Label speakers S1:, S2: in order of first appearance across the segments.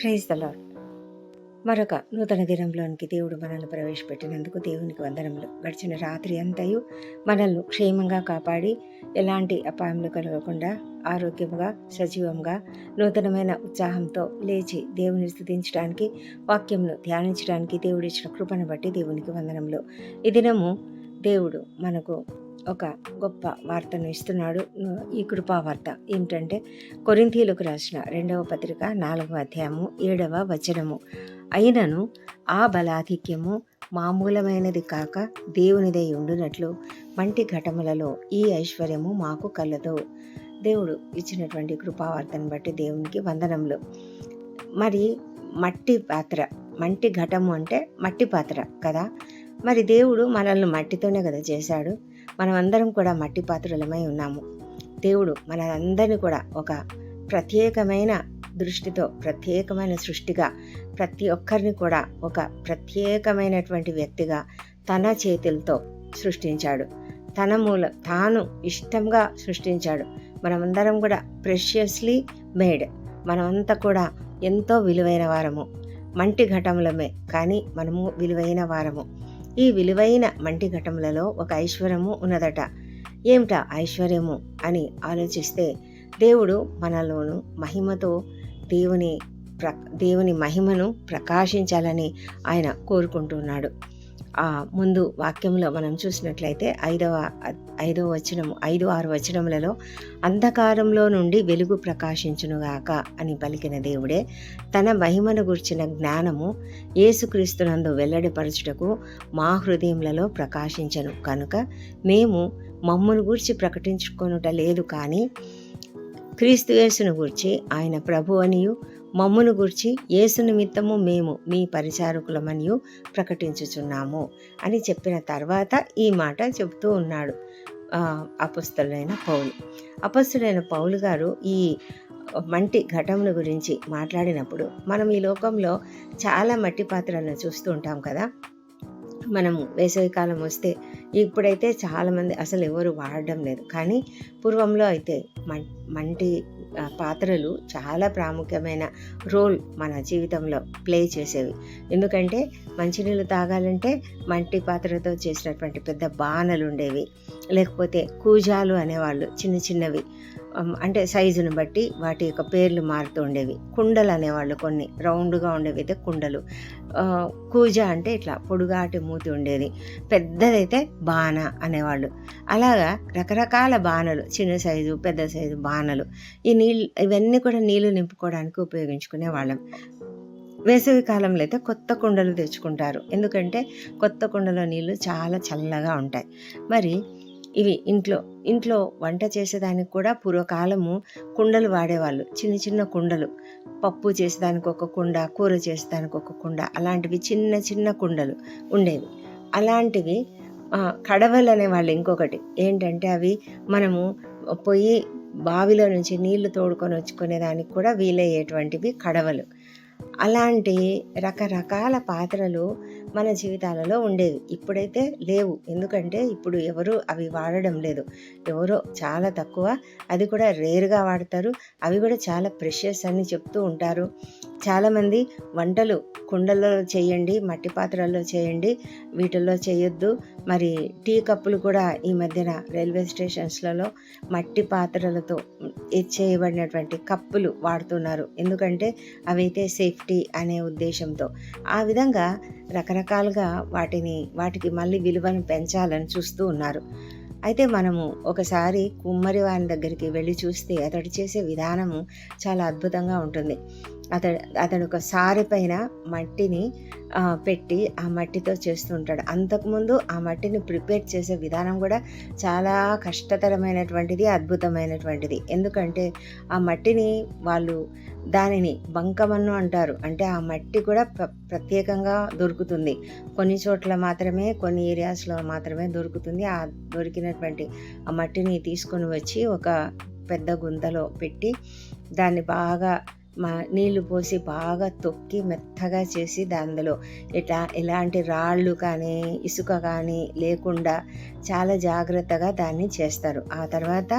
S1: Praise the lord మరొక నూతన దినంలోనికి దేవుడు మనల్ని ప్రవేశపెట్టినందుకు దేవునికి వందనములు. గడిచిన రాత్రి అంతయు మనల్ని క్షేమంగా కాపాడి ఎలాంటి అపాయములు కలగకుండా ఆరోగ్యముగా సజీవంగా నూతనమైన ఉత్సాహంతో లేచి దేవుని స్థుతించడానికి వాక్యంను ధ్యానించడానికి దేవుడిచ్చిన కృపను బట్టి దేవునికి వందనములు. ఈ దినము దేవుడు మనకు ఒక గొప్ప వార్తను ఇస్తున్నాడు. ఈ కృపా వార్త ఏమిటంటే కొరింథీలకు రాసిన రెండవ పత్రిక నాలుగవ అధ్యాయము ఏడవ వచనము. అయినను ఆ బలాధిక్యము మామూలమైనది కాక దేవునిదై ఉండునట్లు మంటి ఘటములలో ఈ ఐశ్వర్యము మాకు కలదు. దేవుడు ఇచ్చినటువంటి కృపావార్తను బట్టి దేవునికి వందనములు. మరి మట్టి పాత్ర మట్టి ఘటము అంటే మట్టి పాత్ర కదా? మరి దేవుడు మనల్ని మట్టితోనే కదా చేశాడు. మనమందరం కూడా మట్టి పాత్రలమై ఉన్నాము. దేవుడు మనందరినీ కూడా ఒక ప్రత్యేకమైన దృష్టితో ప్రత్యేకమైన సృష్టిగా ప్రతి ఒక్కరిని కూడా ఒక ప్రత్యేకమైనటువంటి వ్యక్తిగా తన చేతులతో సృష్టించాడు. తన మూల తాను ఇష్టంగా సృష్టించాడు. మనమందరం కూడా ప్రెషియస్లీ మేడ్. మనమంతా కూడా ఎంతో విలువైన వారము. మంటి ఘటములమే కానీ మనము విలువైన వారము. ఈ విలువైన మంటి ఘటములలో ఒక ఐశ్వర్యము ఉన్నదట. ఏమిటా ఐశ్వర్యము? అని ఆలోచిస్తే దేవుడు మనలోను మహిమతో దేవుని ప్ర దేవుని మహిమను ప్రకాశించాలని ఆయన కోరుకుంటున్నాడు. ముందు వాక్యంలో మనం చూసినట్లయితే ఐదవ ఐదవ వచనము ఐదు ఆరు వచనములలో అంధకారంలో నుండి వెలుగు ప్రకాశించునుగాక అని పలికిన దేవుడే తన మహిమను గుర్చిన జ్ఞానము యేసుక్రీస్తునందు వెల్లడిపరచుటకు మా హృదయములలో ప్రకాశించను. కనుక మేము మమ్మను గూర్చి ప్రకటించుకొనుట లేదు కానీ క్రీస్తు యేసును గూర్చి ఆయన ప్రభు అనియు మమ్మును గుర్చి యేసు నిమిత్తము మేము మీ పరిచారకులమనియు ప్రకటించుచున్నాము అని చెప్పిన తర్వాత ఈ మాట చెబుతూ ఉన్నాడు అపస్తులైన పౌలు. అపస్తులైన పౌలు గారు ఈ మంటి ఘటముల గురించి మాట్లాడినప్పుడు మనం ఈ లోకంలో చాలా మట్టి పాత్రలను చూస్తూ ఉంటాం కదా. మనం వేసవికాలం వస్తే ఇప్పుడైతే చాలామంది అసలు ఎవరు వాడడం లేదు. కానీ పూర్వంలో అయితే మంటి పాత్రలు చాలా ప్రాముఖ్యమైన రోల్ మన జీవితంలో ప్లే చేసేవి. ఎందుకంటే మంచినీళ్ళు తాగాలంటే మంటి పాత్రతో చేసినటువంటి పెద్ద బాణలు ఉండేవి. లేకపోతే కూజాలు అనేవాళ్ళు చిన్న చిన్నవి. అంటే సైజును బట్టి వాటి యొక్క పేర్లు మారుతూ ఉండేవి. కుండలు అనేవాళ్ళు కొన్ని రౌండ్గా ఉండేవి అయితే కుండలు. కూజ అంటే ఇట్లా పొడుగాటి మూతి ఉండేది. పెద్దదైతే బాణ అనేవాళ్ళు. అలాగా రకరకాల బాణలు చిన్న సైజు పెద్ద సైజు బాణలు ఈ నీళ్ళు ఇవన్నీ కూడా నీళ్ళు నింపుకోవడానికి ఉపయోగించుకునే వాళ్ళం. వేసవి కాలంలో అయితే కొత్త కుండలు తెచ్చుకుంటారు. ఎందుకంటే కొత్త కుండలో నీళ్ళు చాలా చల్లగా ఉంటాయి. మరి ఇవి ఇంట్లో ఇంట్లో వంట చేసేదానికి కూడా పూర్వకాలము కుండలు వాడేవాళ్ళు. చిన్న చిన్న కుండలు. పప్పు చేసేదానికి ఒక కుండ కూర చేసేదానికి ఒక కుండ అలాంటివి చిన్న చిన్న కుండలు ఉండేవి. అలాంటివి కడవలు అనేవాళ్ళు ఇంకొకటి. ఏంటంటే అవి మనము పొయ్యి బావిలో నుంచి నీళ్ళు తోడుకొని వచ్చుకునే దానికి కూడా వీలయ్యేటువంటివి కడవలు. అలాంటి రకరకాల పాత్రలు మన జీవితాలలో ఉండేవి. ఇప్పుడైతే లేవు. ఎందుకంటే ఇప్పుడు ఎవరు అవి వాడడం లేదు. ఎవరో చాలా తక్కువ. అది కూడా రేరుగా వాడతారు. అవి కూడా చాలా ప్రెషియస్ అని చెప్తూ ఉంటారు. చాలామంది వంటలు కుండల్లో చేయండి మట్టి పాత్రల్లో చేయండి వీటిల్లో చేయొద్దు. మరి టీ కప్పులు కూడా ఈ మధ్యన రైల్వే స్టేషన్స్లలో మట్టి పాత్రలతో చేయబడినటువంటి కప్పులు వాడుతున్నారు. ఎందుకంటే అవైతే సేఫ్టీ అనే ఉద్దేశంతో. ఆ విధంగా రకరకాలుగా వాటిని వాటికి మళ్ళీ విలువను పెంచాలని చూస్తూ ఉన్నారు. అయితే మనము ఒకసారి కుమ్మరి వారి దగ్గరికి వెళ్ళి చూస్తే అతడు చేసే విధానము చాలా అద్భుతంగా ఉంటుంది. అతడు అతను ఒక సారి పైన మట్టిని పెట్టి ఆ మట్టితో చేస్తుంటాడు. అంతకుముందు ఆ మట్టిని ప్రిపేర్ చేసే విధానం కూడా చాలా కష్టతరమైనటువంటిది అద్భుతమైనటువంటిది. ఎందుకంటే ఆ మట్టిని వాళ్ళు దానిని బంకమన్ను అంటారు. అంటే ఆ మట్టి కూడా ప్ర ప్రత్యేకంగా దొరుకుతుంది. కొన్ని చోట్ల మాత్రమే కొన్ని ఏరియాస్లో మాత్రమే దొరుకుతుంది. ఆ దొరికినటువంటి ఆ మట్టిని తీసుకొని వచ్చి ఒక పెద్ద గుంతలో పెట్టి దాన్ని బాగా మా నీళ్ళు పోసి బాగా తొక్కి మెత్తగా చేసి దానిలో ఇట్లా ఎలాంటి రాళ్ళు కానీ ఇసుక కానీ లేకుండా చాలా జాగ్రత్తగా దాన్ని చేస్తారు. ఆ తర్వాత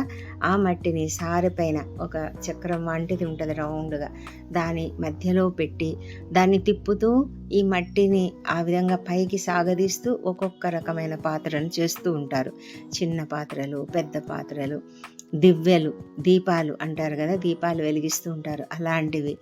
S1: ఆ మట్టిని సారిపైన ఒక చక్రం వంటిది ఉంటుంది రౌండ్గా. దాని మధ్యలో పెట్టి దాన్ని తిప్పుతూ ఈ మట్టిని ఆ విధంగా పైకి సాగదీస్తూ ఒక్కొక్క రకమైన పాత్రను చేస్తూ ఉంటారు. చిన్న పాత్రలు పెద్ద పాత్రలు దివ్యలు దీపాలు అంటారు కదా దీపాలు వెలిగిస్తూ ఉంటారు అలాంటివి.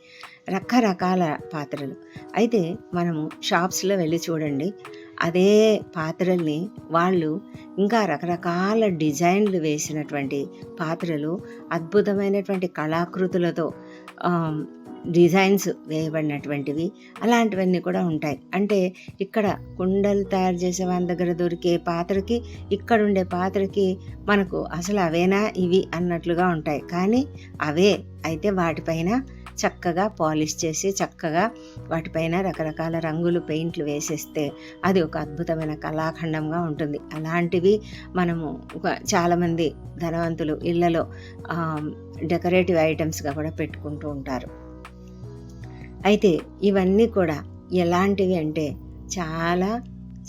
S1: రకరకాల పాత్రలు. అయితే మనము షాప్స్లో వెళ్ళి చూడండి అదే పాత్రల్ని వాళ్ళు ఇంకా రకరకాల డిజైన్లు వేసినటువంటి పాత్రలు అద్భుతమైనటువంటి కళాకృతులతో డిజైన్స్ వేయబడినటువంటివి అలాంటివన్నీ కూడా ఉంటాయి. అంటే ఇక్కడ కుండలు తయారు చేసే వాళ్ళ దగ్గర దొరికే పాత్రకి ఇక్కడ ఉండే పాత్రకి మనకు అసలు అవేనా ఇవి అన్నట్లుగా ఉంటాయి. కానీ అవే అయితే వాటిపైన చక్కగా పాలిష్ చేసి చక్కగా వాటిపైన రకరకాల రంగులు పెయింట్లు వేసేస్తే అది ఒక అద్భుతమైన కళాఖండంగా ఉంటుంది. అలాంటివి మనము ఒక చాలామంది ధనవంతులు ఇళ్ళలో డెకరేటివ్ ఐటమ్స్గా కూడా పెట్టుకుంటూ ఉంటారు. అయితే ఇవన్నీ కూడా ఎలాంటివి అంటే చాలా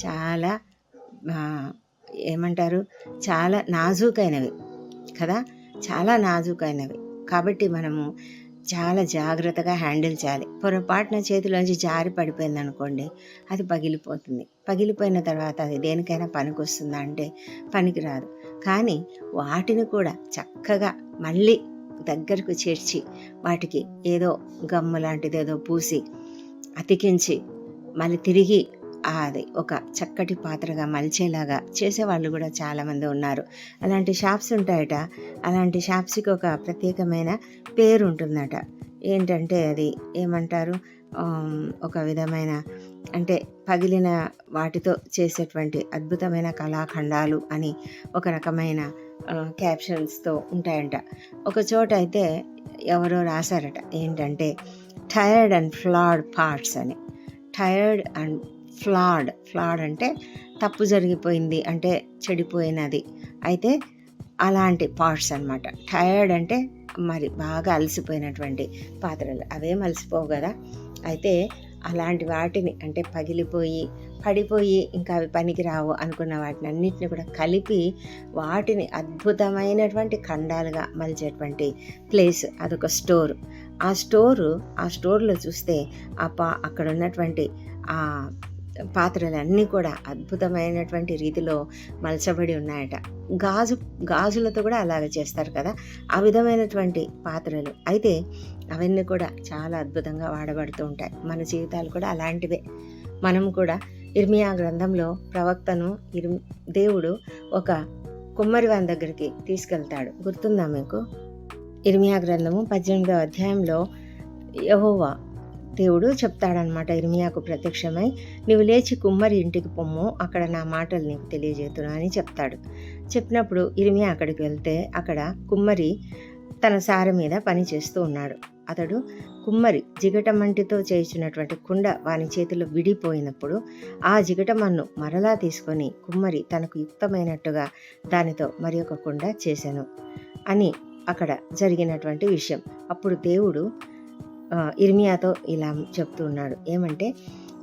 S1: చాలా ఏమంటారు? చాలా నాజూకైనవి కదా? చాలా నాజూకైనవి. కాబట్టి మనము చాలా జాగ్రత్తగా హ్యాండిల్ చేయాలి. పొరపాటున చేతిలోంచి జారి పడిపోయింది అనుకోండి అది పగిలిపోతుంది. పగిలిపోయిన తర్వాత అది దేనికైనా పనికి వస్తుందా అంటే పనికిరాదు. కానీ వాటిని కూడా చక్కగా మళ్ళీ దగ్గరకు చేర్చి వాటికి ఏదో గమ్ము లాంటిది ఏదో పూసి అతికించి మళ్ళీ తిరిగి అది ఒక చక్కటి పాత్రగా మలిచేలాగా చేసేవాళ్ళు కూడా చాలామంది ఉన్నారు. అలాంటి షాప్స్ ఉంటాయట. అలాంటి షాప్స్కి ఒక ప్రత్యేకమైన పేరు ఉంటుందట ఏంటంటే అది ఏమంటారు? ఒక విధమైన అంటే పగిలిన వాటితో చేసేటువంటి అద్భుతమైన కళాఖండాలు అని ఒక రకమైన క్యాప్షన్స్తో ఉంటాయంట. ఒక చోట అయితే ఎవరో రాశారట ఏంటంటే టైర్డ్ అండ్ ఫ్లాడ్ పార్ట్స్ అని. టైర్డ్ అండ్ ఫ్లాడ్ ఫ్లాడ్ అంటే తప్పు జరిగిపోయింది అంటే చెడిపోయినది. అయితే అలాంటి పార్ట్స్ అన్నమాట. టైర్డ్ అంటే మరి బాగా అలసిపోయినటువంటి పాత్రలు. అవేం అలసిపోవు కదా. అయితే అలాంటి వాటిని అంటే పగిలిపోయి పడిపోయి ఇంకా అవి పనికిరావు అనుకున్న వాటిని అన్నింటిని కూడా కలిపి వాటిని అద్భుతమైనటువంటి ఖండాలుగా మలిచేటువంటి ప్లేస్ అదొక స్టోర్. ఆ స్టోరు ఆ స్టోర్లో చూస్తే ఆ పా అక్కడ ఉన్నటువంటి ఆ పాత్రలన్నీ కూడా అద్భుతమైనటువంటి రీతిలో మలచబడి ఉన్నాయట. గాజు గాజులతో కూడా అలాగే చేస్తారు కదా? ఆ విధమైనటువంటి పాత్రలు. అయితే అవన్నీ కూడా చాలా అద్భుతంగా వాడబడుతూ ఉంటాయి. మన జీవితాలు కూడా అలాంటివే. మనం కూడా ఇర్మియా గ్రంథంలో ప్రవక్తను ఇర్ దేవుడు ఒక కుమ్మరివాన్ దగ్గరికి తీసుకెళ్తాడు. గుర్తుందా మీకు? ఇర్మియా గ్రంథము పద్దెనిమిదవ అధ్యాయంలో యహోవా దేవుడు చెప్తాడనమాట ఇర్మియాకు ప్రత్యక్షమై నీవు లేచి కుమ్మరి ఇంటికి పొమ్ము అక్కడ నా మాటలు నీకు తెలియజేతున్నా అని చెప్తాడు. చెప్పినప్పుడు ఇర్మియా అక్కడికి వెళ్తే అక్కడ కుమ్మరి తన సార మీద పని చేస్తూ ఉన్నాడు. అతడు కుమ్మరి జిగటమంటితో చేయించినటువంటి కుండ వాని చేతిలో విడిపోయినప్పుడు ఆ జిగటమన్ను మరలా తీసుకొని కుమ్మరి తనకు యుక్తమైనట్టుగా దానితో మరి ఒక కుండ చేశాను అని అక్కడ జరిగినటువంటి విషయం. అప్పుడు దేవుడు ఇర్మియాతో ఇలా చెప్తూ ఉన్నాడు. ఏమంటే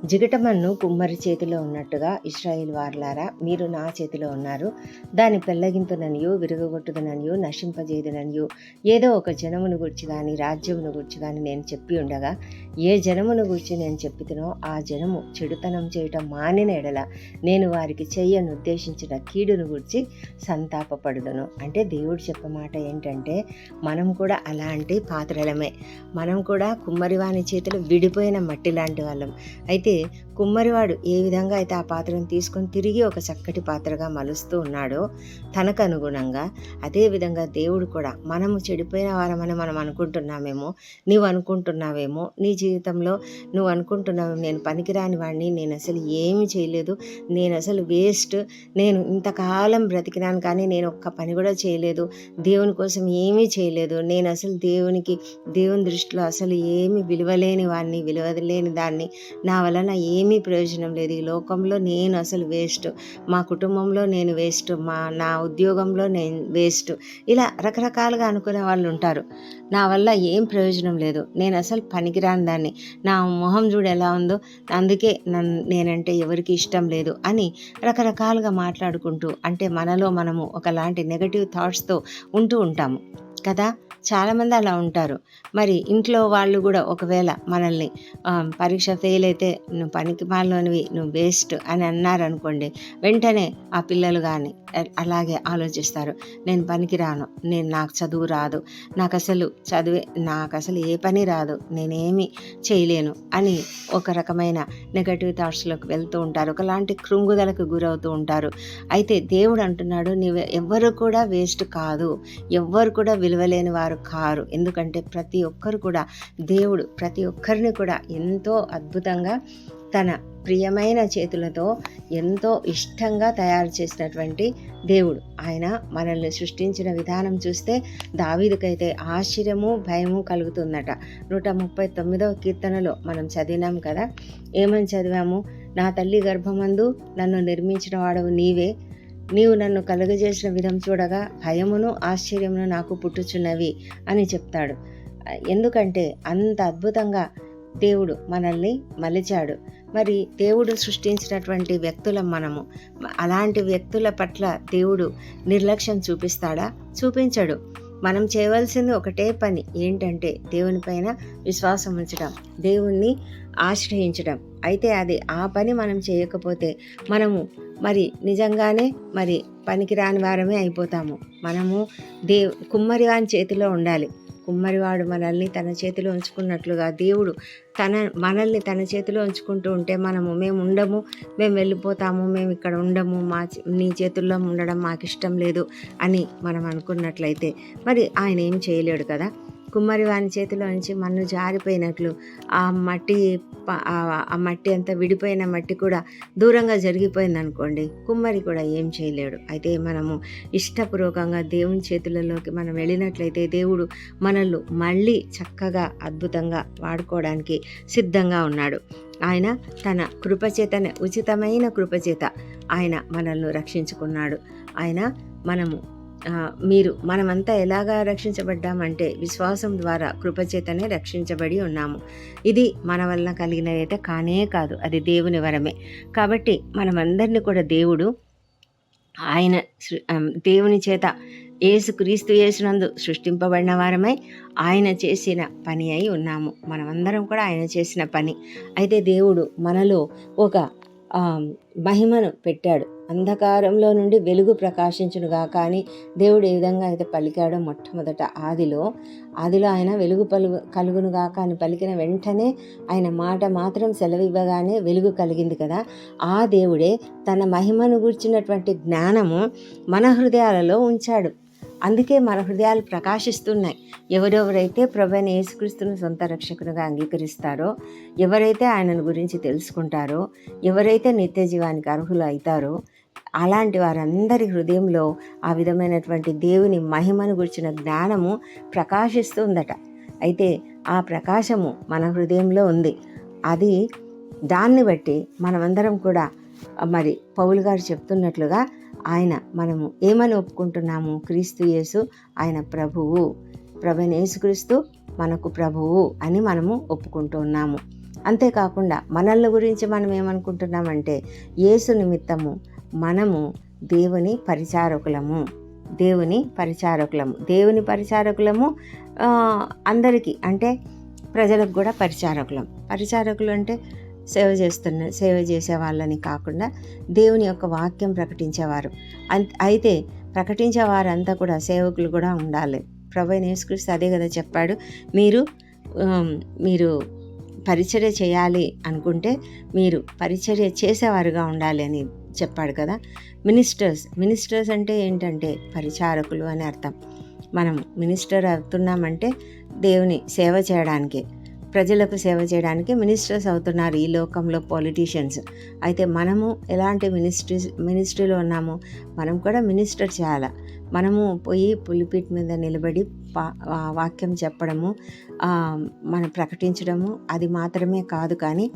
S1: జిగటమన్ను కుమ్మరి చేతిలో ఉన్నట్టుగా ఇస్రాయిల్ వార్లారా మీరు నా చేతిలో ఉన్నారు. దాని పెళ్ళగింతుననియు విరగొట్టుదననియు నశింపజేయుదననియు ఏదో ఒక జనమును గురించి కానీ రాజ్యమును గురించి కానీ నేను చెప్పి ఉండగా ఏ జనమును గురించి నేను చెప్పితునో ఆ జనము చెడుతనం చేయటం మానిన ఎడల నేను వారికి చెయ్యను ఉద్దేశించిన కీడును గురించి సంతాపపడుదును. అంటే దేవుడు చెప్పే మాట ఏంటంటే మనం కూడా అలాంటి పాత్రలమే. మనం కూడా కుమ్మరివాని చేతిలో విడిపోయిన మట్టి లాంటి వాళ్ళం. అయితే que కుమ్మరివాడు ఏ విధంగా అయితే ఆ పాత్రను తీసుకొని తిరిగి ఒక చక్కటి పాత్రగా మలుస్తూ ఉన్నాడో తనకు అనుగుణంగా అదేవిధంగా దేవుడు కూడా మనము చెడిపోయిన వారమని మనం అనుకుంటున్నామేమో నీవు అనుకుంటున్నావేమో నీ జీవితంలో నువ్వు అనుకుంటున్నావు నేను పనికిరాని వాడిని నేను అసలు ఏమి చేయలేదు నేను అసలు వేస్ట్ నేను ఇంతకాలం బ్రతికినాను కానీ నేను ఒక్క పని కూడా చేయలేదు దేవుని కోసం ఏమీ చేయలేదు నేను అసలు దేవునికి దేవుని దృష్టిలో అసలు ఏమి విలువలేని వాడిని విలువలేని దాన్ని నా వలన ఏమి ఏమీ ప్రయోజనం లేదు. ఈ లోకంలో నేను అసలు వేస్ట్. మా కుటుంబంలో నేను వేస్ట్. మా నా ఉద్యోగంలో నేను వేస్ట్. ఇలా రకరకాలుగా అనుకునే వాళ్ళు ఉంటారు. నా వల్ల ఏం ప్రయోజనం లేదు. నేను అసలు పనికిరాని దాన్ని. నా మొహం చూడు ఎలా ఉందో అందుకే నన్ను నేనంటే ఎవరికి ఇష్టం లేదు అని రకరకాలుగా మాట్లాడుకుంటూ అంటే మనలో మనము ఒకలాంటి నెగటివ్ థాట్స్తో ఉంటూ ఉంటాము. కదా? చాలామంది అలా ఉంటారు. మరి ఇంట్లో వాళ్ళు కూడా ఒకవేళ మనల్ని పరీక్ష ఫెయిల్ అయితే నువ్వు పనికి మాలోనివి నువ్వు వేస్ట్ అని అన్నారనుకోండి వెంటనే ఆ పిల్లలు కానీ అలాగే ఆలోచిస్తారు. నేను పనికి రాను నేను నాకు చదువు రాదు నాకు అసలు చదివే నాకు అసలు ఏ పని రాదు నేనేమి చేయలేను అని ఒక రకమైన నెగటివ్ థాట్స్లోకి వెళ్తూ ఉంటారు. ఒకలాంటి కృంగుదలకు గురవుతూ ఉంటారు. అయితే దేవుడు అంటున్నాడు నీవు ఎవ్వరు కూడా వేస్ట్ కాదు. ఎవ్వరు కూడా విలువలేని వారు కారు. ఎందుకంటే ప్రతి ఒక్కరు కూడా దేవుడు ప్రతి ఒక్కరిని కూడా ఎంతో అద్భుతంగా తన ప్రియమైన చేతులతో ఎంతో ఇష్టంగా తయారు చేసినటువంటి దేవుడు. ఆయన మనల్ని సృష్టించిన విధానం చూస్తే దావీదుకైతే ఆశ్చర్యము భయము కలుగుతుందట. నూట ముప్పై తొమ్మిదవ కీర్తనలో మనం చదివినాం కదా ఏమని చదివాము? నా తల్లి గర్భమందు నన్ను నిర్మించిన వాడవు నీవే నీవు నన్ను కలుగజేసిన విధం చూడగా భయమును ఆశ్చర్యమును నాకు పుట్టుచున్నవి అని చెప్తాడు. ఎందుకంటే అంత అద్భుతంగా దేవుడు మనల్ని మలిచాడు. మరి దేవుడు సృష్టించినటువంటి వ్యక్తులం మనము. అలాంటి వ్యక్తుల పట్ల దేవుడు నిర్లక్ష్యం చూపిస్తాడా? చూపించడు. మనం చేయవలసింది ఒకటే పని ఏంటంటే దేవుని పైన విశ్వాసం ఉంచడం. దేవుణ్ణి ఆశ్రయించడం. అయితే అది ఆ పని మనం చేయకపోతే మనము మరి నిజంగానే మరి పనికిరాని వారమే అయిపోతాము. మనము దే కుమ్మరివాని చేతిలో ఉండాలి. కుమ్మరివాడు మనల్ని తన చేతిలో ఉంచుకున్నట్లుగా దేవుడు తన మనల్ని తన చేతిలో ఉంచుకుంటూ ఉంటే మనము మేము ఉండము మేము వెళ్ళిపోతాము మేము ఇక్కడ ఉండము మా చే- నీ చేతుల్లో ఉండడం మాకు ఇష్టం లేదు అని మనం అనుకున్నట్లయితే మరి ఆయన ఏం చేయలేడు కదా? కుమ్మరి వాని చేతిలో నుంచి మన్ను జారిపోయినట్లు ఆ మట్టి ఆ- మట్టి అంతా విడిపోయిన మట్టి కూడా దూరంగా జరిగిపోయింది అనుకోండి కుమ్మరి కూడా ఏం చేయలేడు. అయితే మనము ఇష్టపూర్వకంగా దేవుని చేతులలోకి మనం వెళ్ళినట్లయితే దేవుడు మనల్ని మళ్ళీ చక్కగా అద్భుతంగా వాడుకోవడానికి సిద్ధంగా ఉన్నాడు. ఆయన తన కృపచేతనే ఉచితమైన కృపచేత ఆయన మనల్ని రక్షించుకున్నాడు. ఆయన మనము మీరు మనమంతా ఎలాగా రక్షించబడ్డామంటే విశ్వాసం ద్వారా కృపచేతనే రక్షించబడి ఉన్నాము. ఇది మన వలన కలిగినదైతే కానే కాదు అది దేవుని వరమే. కాబట్టి మనమందరినీ కూడా దేవుడు ఆయన దేవుని చేత ఏసు క్రీస్తు యేసునందు సృష్టింపబడిన వారమై ఆయన చేసిన పని అయి ఉన్నాము. మనమందరం కూడా ఆయన చేసిన పని. అయితే దేవుడు మనలో ఒక మహిమను పెట్టాడు. అంధకారంలో నుండి వెలుగు ప్రకాశించునుగా. కానీ దేవుడు ఏ విధంగా అయితే పలికాడో మొట్టమొదట ఆదిలో ఆదిలో ఆయన వెలుగు పలుగు కలుగునుగా. కానీ పలికిన వెంటనే ఆయన మాట మాత్రం సెలవివ్వగానే వెలుగు కలిగింది కదా. ఆ దేవుడే తన మహిమను గూర్చినటువంటి జ్ఞానము మన హృదయాలలో ఉంచాడు. అందుకే మన హృదయాలు ప్రకాశిస్తున్నాయి. ఎవరెవరైతే ప్రభుని యేసుక్రీస్తును సొంత రక్షకునిగా అంగీకరిస్తారో ఎవరైతే ఆయనను గురించి తెలుసుకుంటారో ఎవరైతే నిత్య జీవానికి అర్హులు అవుతారో అలాంటి వారందరి హృదయంలో ఆ విధమైనటువంటి దేవుని మహిమను గురించిన జ్ఞానము ప్రకాశిస్తుందట. అయితే ఆ ప్రకాశము మన హృదయంలో ఉంది. అది దాన్ని బట్టి మనమందరం కూడా మరి పౌలు గారు చెప్తున్నట్లుగా ఆయన మనము ఏమని ఒప్పుకుంటున్నాము? క్రీస్తు యేసు ఆయన ప్రభువు. ప్రభుని యేసుక్రీస్తు మనకు ప్రభువు అని మనము ఒప్పుకుంటూ ఉన్నాము. అంతేకాకుండా మనల్ని గురించి మనం ఏమనుకుంటున్నామంటే యేసు నిమిత్తము మనము దేవుని పరిచారకులము. దేవుని పరిచారకులము. దేవుని పరిచారకులము అందరికీ అంటే ప్రజలకు కూడా పరిచారకులం. పరిచారకులు అంటే సేవ చేస్తున్న సేవ చేసే వాళ్ళని కాకుండా దేవుని యొక్క వాక్యం ప్రకటించేవారు. అయితే ప్రకటించే వారంతా కూడా సేవకులు కూడా ఉండాలి. ప్రభు యేసుక్రీస్తు అదే కదా చెప్పాడు. మీరు మీరు పరిచర్య చేయాలి అనుకుంటే మీరు పరిచర్య చేసేవారుగా ఉండాలి అని చెప్పాడు కదా. మినిస్టర్స్ మినిస్టర్స్ అంటే ఏంటంటే పరిచారకులు అని అర్థం. మనం మినిస్టర్ అవుతున్నామంటే దేవుని సేవ చేయడానికే ప్రజలకు సేవ చేయడానికి మినిస్టర్స్ అవుతున్నారు ఈ లోకంలో పొలిటీషియన్స్ అయితే మనము ఎలాంటి మినిస్ట్రీ మినిస్ట్రీలో ఉన్నాము? మనం కూడా మినిస్టర్ చేయాలి? మనము పోయి పులిపిట్ మీద నిలబడి పా వాక్యం చెప్పడము మనం ప్రకటించడము అది మాత్రమే కాదు కానీ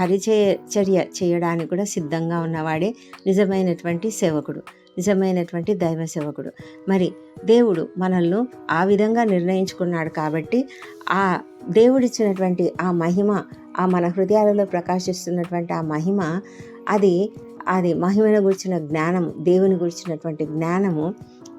S1: పరిచయ చర్య చేయడానికి కూడా సిద్ధంగా ఉన్నవాడే నిజమైనటువంటి సేవకుడు నిజమైనటువంటి దైవ సేవకుడు. మరి దేవుడు మనల్ని ఆ విధంగా నిర్ణయించుకున్నాడు కాబట్టి ఆ దేవుడిచ్చినటువంటి ఆ మహిమ ఆ మన హృదయాలలో ప్రకాశిస్తున్నటువంటి ఆ మహిమ అది అది మహిమను గురించిన జ్ఞానం దేవుని గురించినటువంటి జ్ఞానము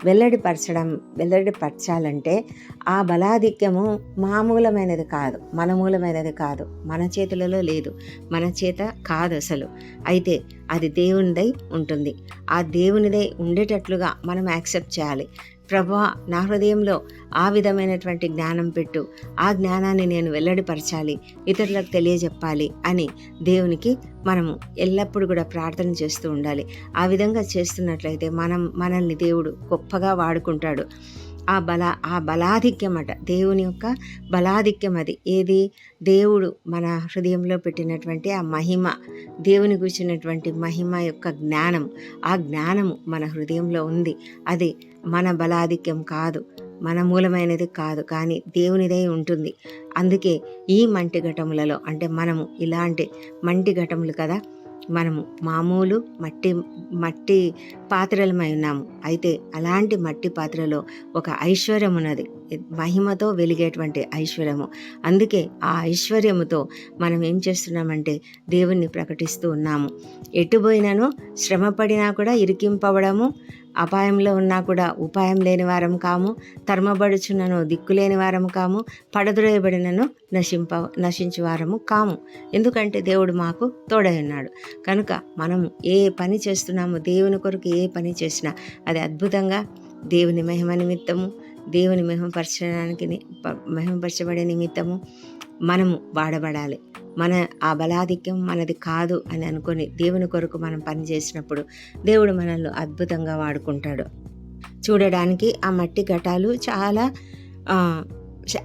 S1: వెల్లడిపరచడం వెల్లడిపరచాలంటే ఆ బలాధిక్యము మామూలమైనది కాదు మన మూలమైనది కాదు మన చేతులలో లేదు మన చేత కాదు అసలు. అయితే అది దేవునిదై ఉంటుంది. ఆ దేవునిదై ఉండేటట్లుగా మనం యాక్సెప్ట్ చేయాలి. ప్రభా నా హృదయంలో ఆ విధమైనటువంటి జ్ఞానం పెట్టు. ఆ జ్ఞానాన్ని నేను వెల్లడిపరచాలి. ఇతరులకు తెలియజెప్పాలి అని దేవునికి మనము ఎల్లప్పుడూ కూడా ప్రార్థన చేస్తూ ఉండాలి. ఆ విధంగా చేస్తున్నట్లయితే మనం మనల్ని దేవుడు గొప్పగా వాడుకుంటాడు. ఆ బల ఆ బలాధిక్యం అట దేవుని యొక్క బలాధిక్యం అది. ఏది? దేవుడు మన హృదయంలో పెట్టినటువంటి ఆ మహిమ దేవుని కూర్చున్నటువంటి మహిమ యొక్క జ్ఞానం. ఆ జ్ఞానము మన హృదయంలో ఉంది. అది మన బలాధిక్యం కాదు మన మూలమైనది కాదు కానీ దేవునిదే ఉంటుంది. అందుకే ఈ మంటి ఘటములలో అంటే మనము ఇలాంటి మంటి ఘటములు కదా మనము మామూలు మట్టి మట్టి పాత్రలమై ఉన్నాము. అయితే అలాంటి మట్టి పాత్రలో ఒక ఐశ్వర్యం ఉన్నది. మహిమతో వెలిగేటువంటి ఐశ్వర్యము. అందుకే ఆ ఐశ్వర్యముతో మనం ఏం చేస్తున్నామంటే దేవుణ్ణి ప్రకటిస్తూ ఉన్నాము. ఎటుపోయినను శ్రమపడినా కూడా ఇరికింపవడము అపాయంలో ఉన్నా కూడా ఉపాయం లేని వారం కాము తర్మబడుచున్నను దిక్కులేని వారము కాము పడద్రోయబడినను నశింప నశించు వారము కాము. ఎందుకంటే దేవుడు మాకు తోడై ఉన్నాడు. కనుక మనము ఏ పని చేస్తున్నామో దేవుని కొరకు ఏ పని చేసినా అది అద్భుతంగా దేవుని మహిమ నిమిత్తము దేవుని మహిమపరచడానికి మహిమపరచబడే నిమిత్తము మనము వాడబడాలి. మన ఆ బలాధిక్యం మనది కాదు అని అనుకొని దేవుని కొరకు మనం పని చేసినప్పుడు దేవుడు మనల్ని అద్భుతంగా వాడుకుంటాడు. చూడడానికి ఆ మట్టి ఘటాలు చాలా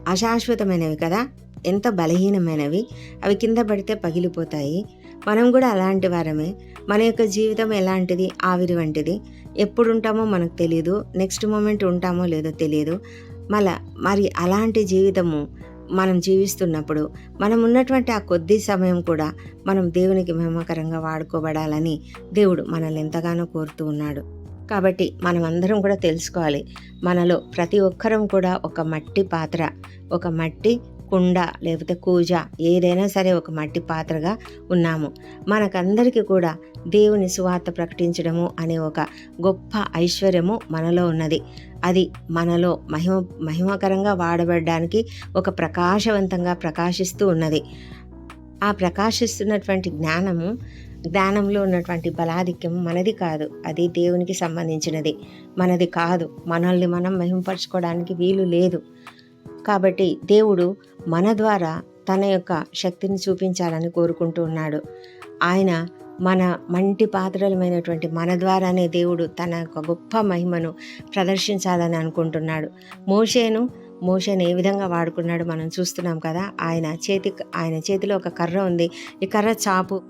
S1: అశాశ్వతమైనవి కదా? ఎంత బలహీనమైనవి? అవి కింద పడితే పగిలిపోతాయి. మనం కూడా అలాంటి వారమే. మన యొక్క జీవితం ఎలాంటిది? ఆవిరి వంటిది. ఎప్పుడు ఉంటామో మనకు తెలియదు నెక్స్ట్ మూమెంట్ ఉంటామో లేదో తెలియదు మళ్ళా మరి అలాంటి జీవితము మనం జీవిస్తున్నప్పుడు మనం ఉన్నటువంటి ఆ కొద్ది సమయం కూడా మనం దేవునికి మహిమకరంగా వాడుకోబడాలని దేవుడు మనల్ని ఎంతగానో కోరుతూ ఉన్నాడు. కాబట్టి మనం అందరం కూడా తెలుసుకోవాలి. మనలో ప్రతి ఒక్కరం కూడా ఒక మట్టి పాత్ర ఒక మట్టి కుండ లేకపోతే కూజ ఏదైనా సరే ఒక మట్టి పాత్రగా ఉన్నాము. మనకందరికీ కూడా దేవుని సువార్త ప్రకటించడము అనే ఒక గొప్ప ఐశ్వర్యము మనలో ఉన్నది. అది మనలో మహిమ మహిమకరంగా వాడబడడానికి ఒక ప్రకాశవంతంగా ప్రకాశిస్తూ ఉన్నది. ఆ ప్రకాశిస్తున్నటువంటి జ్ఞానము జ్ఞానంలో ఉన్నటువంటి బలాధిక్యం మనది కాదు. అది దేవునికి సంబంధించినది. మనది కాదు. మనల్ని మనం మహిమపరచుకోవడానికి వీలు లేదు. కాబట్టి దేవుడు మన ద్వారా తన యొక్క శక్తిని చూపించాలని కోరుకుంటూ ఉన్నాడు. ఆయన మన మంటి పాత్రలమైనటువంటి మన ద్వారానే దేవుడు తన యొక్క గొప్ప మహిమను ప్రదర్శించాలని అనుకుంటున్నాడు. మోషేను మోషేను ఏ విధంగా వాడుకున్నాడు మనం చూస్తున్నాం కదా ఆయన చేతి ఆయన చేతిలో ఒక కర్ర ఉంది. ఈ కర్ర చాపు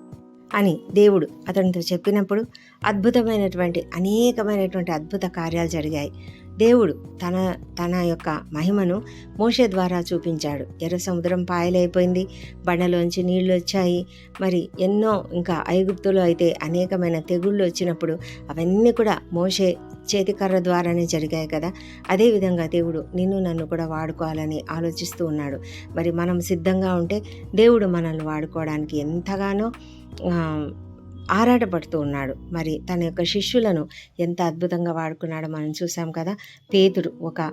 S1: అని దేవుడు అతనితో చెప్పినప్పుడు అద్భుతమైనటువంటి అనేకమైనటువంటి అద్భుత కార్యాలు జరిగాయి. దేవుడు తన తన యొక్క మహిమను మోషే ద్వారా చూపించాడు. ఎర్ర సముద్రం పాయలైపోయింది. బండలోంచి నీళ్ళు వచ్చాయి. మరి ఎన్నో ఇంకా ఐగుప్తులో అయితే అనేకమైన తెగుళ్ళు వచ్చినప్పుడు అవన్నీ కూడా మోషే చేతికర్ర ద్వారానే జరిగాయి కదా. అదేవిధంగా దేవుడు నిన్ను నన్ను కూడా వాడుకోవాలని ఆలోచిస్తూ ఉన్నాడు. మరి మనం సిద్ధంగా ఉంటే దేవుడు మనల్ని వాడుకోవడానికి ఎంతగానో ఆరాటపడుతూ ఉన్నాడు. మరి తన యొక్క శిష్యులను ఎంత అద్భుతంగా వాడుకున్నాడో మనం చూసాం కదా. పేతుడు ఒక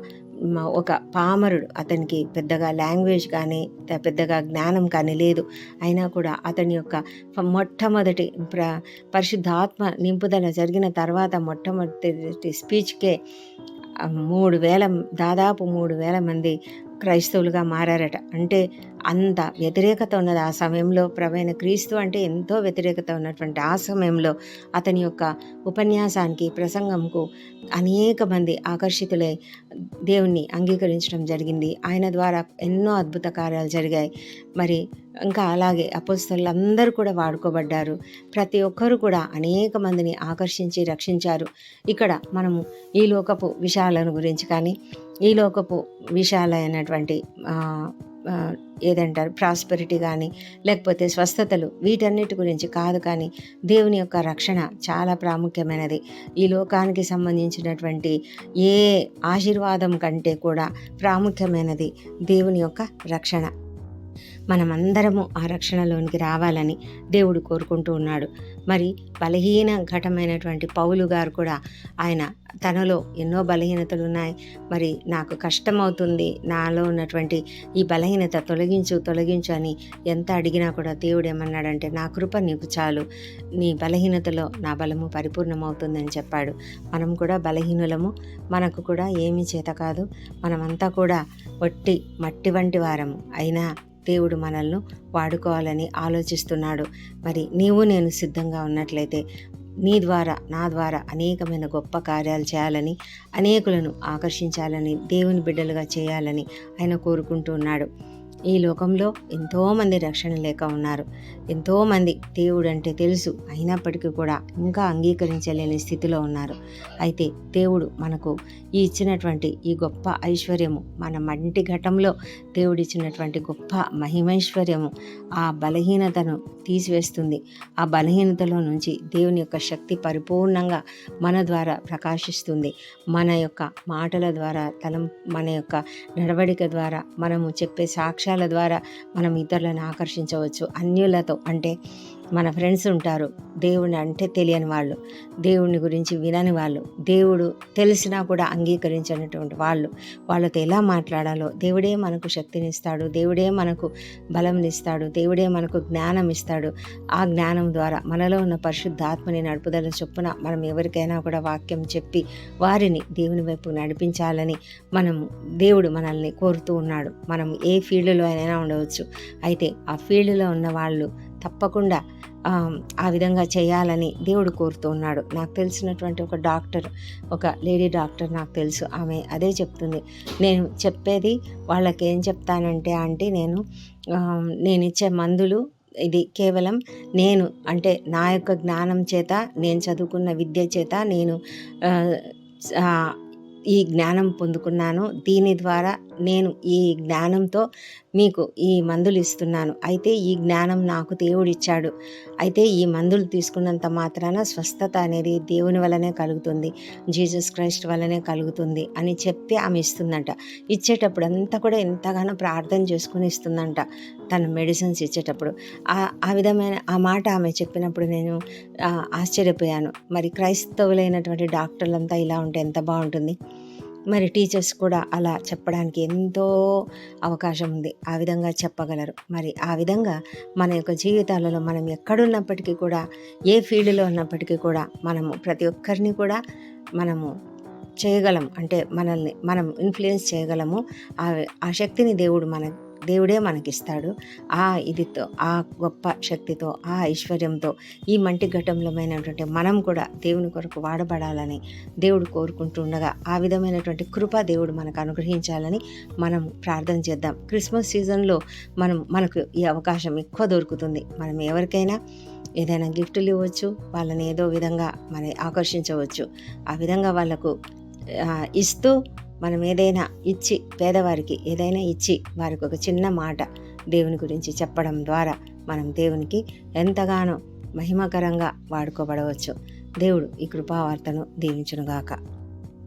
S1: ఒక పామరుడు. అతనికి పెద్దగా లాంగ్వేజ్ కానీ పెద్దగా జ్ఞానం కానీ లేదు. అయినా కూడా అతని యొక్క మొట్టమొదటి ప్ర పరిశుద్ధాత్మ నింపుదల జరిగిన తర్వాత మొట్టమొదటి స్పీచ్కే మూడు వేల దాదాపు మూడు వేల మంది క్రైస్తవులుగా మారారట. అంటే అంత వ్యతిరేకత ఉన్నది. ఆ సమయంలో ప్రవైన క్రీస్తు అంటే ఎంతో వ్యతిరేకత ఉన్నటువంటి ఆ సమయంలో అతని యొక్క ఉపన్యాసానికి ప్రసంగంకు అనేక మంది ఆకర్షితులై దేవుణ్ణి అంగీకరించడం జరిగింది. ఆయన ద్వారా ఎన్నో అద్భుత కార్యాలు జరిగాయి. మరి ఇంకా అలాగే అపోస్తలందరూ కూడా వాడుకోబడ్డారు. ప్రతి ఒక్కరు కూడా అనేక మందిని ఆకర్షించి రక్షించారు. ఇక్కడ మనము ఈ లోకపు విషయాలను గురించి కానీ ఈ లోకపు విషయాలైనటువంటి ఏదంటారు ప్రాస్పెరిటీ కానీ లేకపోతే స్వస్థతలు వీటన్నిటి గురించి కాదు కానీ దేవుని యొక్క రక్షణ చాలా ప్రాముఖ్యమైనది. ఈ లోకానికి సంబంధించినటువంటి ఏ ఆశీర్వాదం కంటే కూడా ప్రాముఖ్యమైనది దేవుని యొక్క రక్షణ. మనమందరము ఆ రక్షణలోనికి రావాలని దేవుడు కోరుకుంటూ ఉన్నాడు. మరి బలహీన ఘటమైనటువంటి పౌలు గారు కూడా ఆయన తనలో ఎన్నో బలహీనతలు ఉన్నాయి. మరి నాకు కష్టమవుతుంది. నాలో ఉన్నటువంటి ఈ బలహీనత తొలగించు తొలగించు అని ఎంత అడిగినా కూడా దేవుడు ఏమన్నాడంటే నా కృప నీకు చాలు. నీ బలహీనతలో నా బలము పరిపూర్ణమవుతుందని చెప్పాడు. మనం కూడా బలహీనులము. మనకు కూడా ఏమీ చేత కాదు. మనమంతా కూడా వట్టి మట్టి వంటి వారము. అయినా దేవుడు మనల్ని వాడుకోవాలని ఆలోచిస్తున్నాడు. మరి నీవు నేను సిద్ధంగా ఉన్నట్లయితే నీ ద్వారా నా ద్వారా అనేకమైన గొప్ప కార్యాలు చేయాలని అనేకులను ఆకర్షించాలని దేవుని బిడ్డలుగా చేయాలని ఆయన కోరుకుంటూ ఉన్నాడు. ఈ లోకంలో ఎంతోమంది రక్షణ లేక ఉన్నారు. ఎంతోమంది దేవుడు అంటే తెలుసు. అయినప్పటికీ కూడా ఇంకా అంగీకరించలేని స్థితిలో ఉన్నారు. అయితే దేవుడు మనకు ఈ ఇచ్చినటువంటి ఈ గొప్ప ఐశ్వర్యము మన మంటి ఘటంలో దేవుడిచ్చినటువంటి గొప్ప మహిమైశ్వర్యము ఆ బలహీనతను తీసివేస్తుంది. ఆ బలహీనతలో నుంచి దేవుని యొక్క శక్తి పరిపూర్ణంగా మన ద్వారా ప్రకాశిస్తుంది. మన యొక్క మాటల ద్వారా తలం మన యొక్క నడవడిక ద్వారా మనము చెప్పే సాక్ష్యాల ద్వారా మనం ఇతరులను ఆకర్షించవచ్చు. అన్యులతో అంటే మన ఫ్రెండ్స్ ఉంటారు. దేవుని అంటే తెలియని వాళ్ళు. దేవుని గురించి వినని వాళ్ళు. దేవుడు తెలిసినా కూడా అంగీకరించినటువంటి వాళ్ళు. వాళ్ళతో ఎలా మాట్లాడాలో దేవుడే మనకు శక్తినిస్తాడు. దేవుడే మనకు బలంనిస్తాడు. దేవుడే మనకు జ్ఞానం ఇస్తాడు ఆ జ్ఞానం ద్వారా మనలో ఉన్న పరిశుద్ధాత్మని నడుపుదల చొప్పున మనం ఎవరికైనా కూడా వాక్యం చెప్పి వారిని దేవుని వైపు నడిపించాలని మనము దేవుడు మనల్ని కోరుతూ ఉన్నాడు. మనం ఏ ఫీల్డ్లో అయినా ఉండవచ్చు. అయితే ఆ ఫీల్డ్లో ఉన్న వాళ్ళు తప్పకుండా ఆ, విధంగా చేయాలని దేవుడు కోరుతున్నాడు నాకు తెలిసినటువంటి ఒక డాక్టర్ ఒక లేడీ డాక్టర్ నాకు తెలుసు. ఆమె అదే చెప్తుంది. నేను చెప్పేది వాళ్ళకి ఏం చెప్తానంటే అంటే నేను నేను ఇచ్చే మందులు ఇది కేవలం నేను అంటే నా యొక్క జ్ఞానం చేత నేను చదువుకున్న విద్య చేత నేను ఈ జ్ఞానం పొందుకున్నాను. దీని ద్వారా నేను ఈ జ్ఞానంతో మీకు ఈ మందులు ఇస్తున్నాను. అయితే ఈ జ్ఞానం నాకు దేవుడు ఇచ్చాడు అయితే ఈ మందులు తీసుకున్నంత మాత్రాన స్వస్థత అనేది దేవుని వల్లనే కలుగుతుంది. జీసస్ క్రైస్ట్ వల్లనే కలుగుతుంది అని చెప్పి ఆమె ఇస్తుందంట. ఇచ్చేటప్పుడు అంతా కూడా ఎంతగానో ప్రార్థన చేసుకుని ఇస్తుందంట తన మెడిసిన్స్ ఇచ్చేటప్పుడు. ఆ ఆ విధమైన ఆ మాట ఆమె చెప్పినప్పుడు నేను ఆశ్చర్యపోయాను. మరి క్రైస్తవులైనటువంటి డాక్టర్లంతా ఇలా ఉంటే ఎంత బాగుంటుంది? మరి టీచర్స్ కూడా అలా చెప్పడానికి ఎంతో అవకాశం ఉంది. ఆ విధంగా చెప్పగలరు. మరి ఆ విధంగా మన యొక్క జీవితాలలో మనం ఎక్కడున్నప్పటికీ కూడా ఏ ఫీల్డ్లో ఉన్నప్పటికీ కూడా మనము ప్రతి ఒక్కరిని కూడా మనము చేయగలం. అంటే మనల్ని మనం ఇన్ఫ్లుయెన్స్ చేయగలము. ఆ శక్తిని దేవుడు మన దేవుడే మనకిస్తాడు. ఆ ఇదితో ఆ గొప్ప శక్తితో ఆ ఐశ్వర్యంతో ఈ మంటి ఘటంలోమైనటువంటి మనం కూడా దేవుని కొరకు వాడబడాలని దేవుడు కోరుకుంటుండగా ఆ విధమైనటువంటి కృప దేవుడు మనకు అనుగ్రహించాలని మనం ప్రార్థన చేద్దాం. క్రిస్మస్ సీజన్లో మనం మనకు ఈ అవకాశం ఎక్కువ దొరుకుతుంది. మనం ఎవరికైనా ఏదైనా గిఫ్టులు ఇవ్వచ్చు వాళ్ళని ఏదో విధంగా మన ఆకర్షించవచ్చు. ఆ విధంగా వాళ్ళకు ఇస్తూ మనం ఏదైనా ఇచ్చి పేదవారికి ఏదైనా ఇచ్చి వారికి ఒక చిన్న మాట దేవుని గురించి చెప్పడం ద్వారా మనం దేవునికి ఎంతగానో మహిమకరంగా వాడుకోబడవచ్చు. దేవుడు ఈ కృపావార్తను దీవించునుగాక.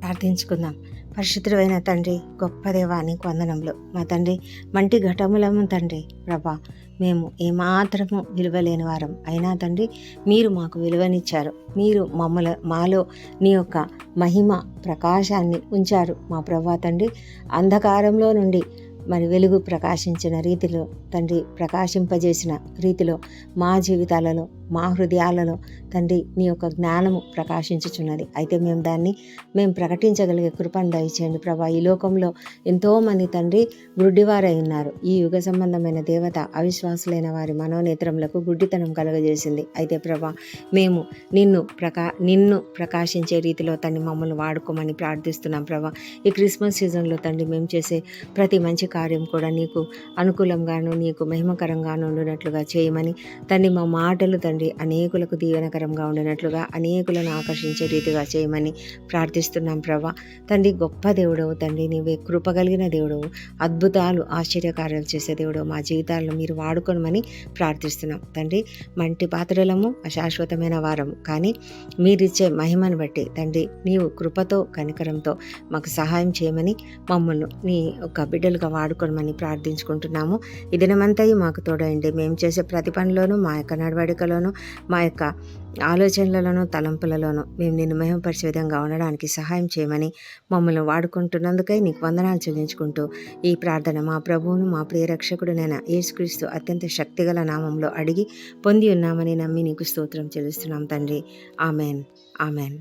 S1: ప్రార్థించుకుందాం. పరిశుద్ధుడైన తండ్రి గొప్ప దేవానికి వందనంలో మా తండ్రి మంటి ఘటములము తండ్రి ప్రభా మేము ఏమాత్రము విలువలేని వారం. అయినా తండ్రి మీరు మాకు విలువనిచ్చారు. మీరు మమ్మల మాలో నీ యొక్క మహిమ ప్రకాశాన్ని ఉంచారు. మా ప్రభా తండ్రి అంధకారంలో నుండి మరి వెలుగు ప్రకాశించిన రీతిలో తండ్రి ప్రకాశింపజేసిన రీతిలో మా జీవితాలలో మా హృదయాలలో తండ్రి నీ యొక్క జ్ఞానము ప్రకాశించుచున్నది. అయితే మేము దాన్ని మేము ప్రకటించగలిగే కృపను దయచేయండి ప్రభా. ఈ లోకంలో ఎంతోమంది తండ్రి గుడ్డివారై ఉన్నారు ఈ యుగ సంబంధమైన దేవత అవిశ్వాసులైన వారి మనోనేత్రములకు గుడ్డితనం కలుగజేసింది. అయితే ప్రభా మేము నిన్ను ప్రకా నిన్ను ప్రకాశించే రీతిలో తండ్రి మమ్మల్ని వాడుకోమని ప్రార్థిస్తున్నాం ప్రభా. ఈ క్రిస్మస్ సీజన్లో తండ్రి మేము చేసే ప్రతి మంచి కార్యం కూడా నీకు అనుకూలంగాను నీకు మహిమకరంగాను ఉండినట్లుగా చేయమని తండ్రి మా మాటలు తండ్రి తండ్రి అనేకులకు దీవెనకరంగా ఉండినట్లుగా అనేకులను ఆకర్షించే రీతిగా చేయమని ప్రార్థిస్తున్నాం ప్రభా. తండ్రి గొప్ప దేవుడవు. తండ్రి నీవే కృప కలిగిన దేవుడవు. అద్భుతాలు ఆశ్చర్యకార్యాలు చేసే దేవుడు మా జీవితాలను మీరు వాడుకోనమని ప్రార్థిస్తున్నాం. తండ్రి మంటి పాత్రలము అశాశ్వతమైన వారము. కానీ మీరిచ్చే మహిమను బట్టి తండ్రి నీవు కృపతో కనికరంతో మాకు సహాయం చేయమని మమ్మల్ని నీ ఒక బిడ్డలుగా వాడుకోనమని ప్రార్థించుకుంటున్నాము. ఈ దినమంతయు మాకు తోడండి మేము చేసే ప్రతి పనిలోనూ మా యొక్క నడవడికలోనూ మా యొక్క ఆలోచనలలోనూ తలంపులలోనూ మేము నిన్ను మహిమపరిచే విధంగా ఉండడానికి సహాయం చేయమని మమ్మల్ని వాడుకుంటున్నందుకై నీకు వందనాలు చెల్లించుకుంటూ ఈ ప్రార్థన మా ప్రభువును మా ప్రియరక్షకుడునైన యేసుక్రీస్తు అత్యంత శక్తిగల నామంలో అడిగి పొంది ఉన్నామని నమ్మి నీకు స్తోత్రం చెల్లిస్తున్నాం తండ్రి. ఆమెన్. ఆమెన్.